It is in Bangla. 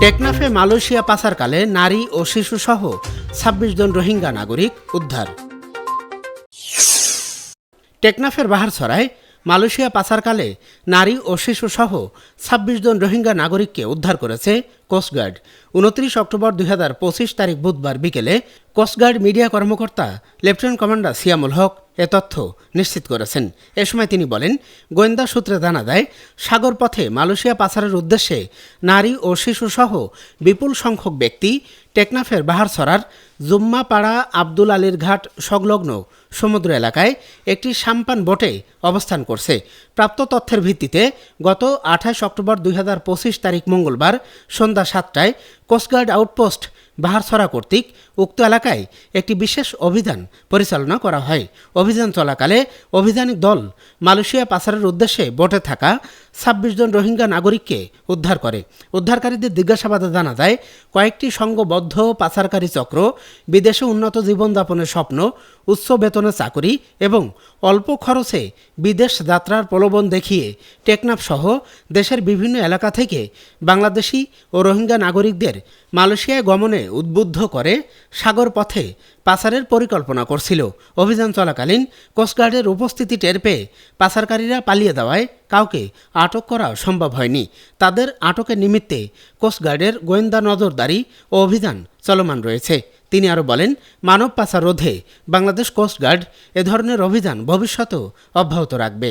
টেকনাফে মালয়েশিয়া পাচারকালে নারী ও শিশুসহ ছাব্বিশ জন রোহিঙ্গা নাগরিক উদ্ধার। টেকনাফের বাহারছড়ায় মালয়েশিয়া পাচারকালে নারী ও শিশুসহ ছাব্বিশ জন রোহিঙ্গা নাগরিককে উদ্ধার করেছে কোস্টগার্ড। উনত্রিশ অক্টোবর দুই হাজার পঁচিশ তারিখ বুধবার বিকেলে কোস্টগার্ড মিডিয়া কর্মকর্তা লেফটেন্যান্ট কমান্ডার সিয়ামুল হক এ তথ্য নিশ্চিত করেছেন। এ সময় তিনি বলেন, গোয়েন্দা সূত্রে জানা যায়, সাগর পথে মালয়েশিয়া পাচারের উদ্দেশ্যে নারী ও শিশুসহ বিপুল সংখ্যক ব্যক্তি, টেকনাফের বাহারছড়ার জুম্মাপাড়া আব্দুল আলীর ঘাট সংলগ্ন সমুদ্র এলাকায় একটি সাম্পান বোটে অবস্থান করছে। প্রাপ্ত তথ্যের ভিত্তিতে গত আঠাশ অক্টোবর দুই হাজার পঁচিশ তারিখ মঙ্গলবার সন্ধ্যা সাতটায় কোস্টগার্ড আউটপোস্ট বাহারছড়া কর্তৃক উক্ত এলাকায় একটি বিশেষ অভিযান পরিচালনা করা হয়। অভিযান চলাকালে অভিযানিক দল মালয়েশিয়া পাচারের উদ্দেশ্যে বোটে থাকা ছাব্বিশ জন রোহিঙ্গা নাগরিককে উদ্ধার করে। উদ্ধারকারীদের জিজ্ঞাসাবাদে জানা যায়, কয়েকটি সংঘবদ্ধ পাচারকারী চক্র বিদেশে উন্নত জীবনযাপনের স্বপ্ন, উচ্চ বেতনে চাকরি এবং অল্প খরচে বিদেশ যাত্রার প্রলোভন দেখিয়ে টেকনাফ সহ দেশের বিভিন্ন এলাকা থেকে বাংলাদেশি ও রোহিঙ্গা নাগরিকদের মালয়েশিয়ায় গমনে উদ্বুদ্ধ করে সাগর পথে পাচারের পরিকল্পনা করছিল। অভিযান চলাকালীন কোস্টগার্ডের উপস্থিতি টের পেয়ে পাচারকারীরা পালিয়ে দেওয়ায় কাউকে আটক করা সম্ভব হয়নি। তাদের আটকের নিমিত্তে কোস্টগার্ডের গোয়েন্দা নজরদারি ও অভিযান চলমান রয়েছে। তিনি আরও বলেন, মানব পাচার রোধে বাংলাদেশ কোস্টগার্ড এ ধরনের অভিযান ভবিষ্যতেও অব্যাহত রাখবে।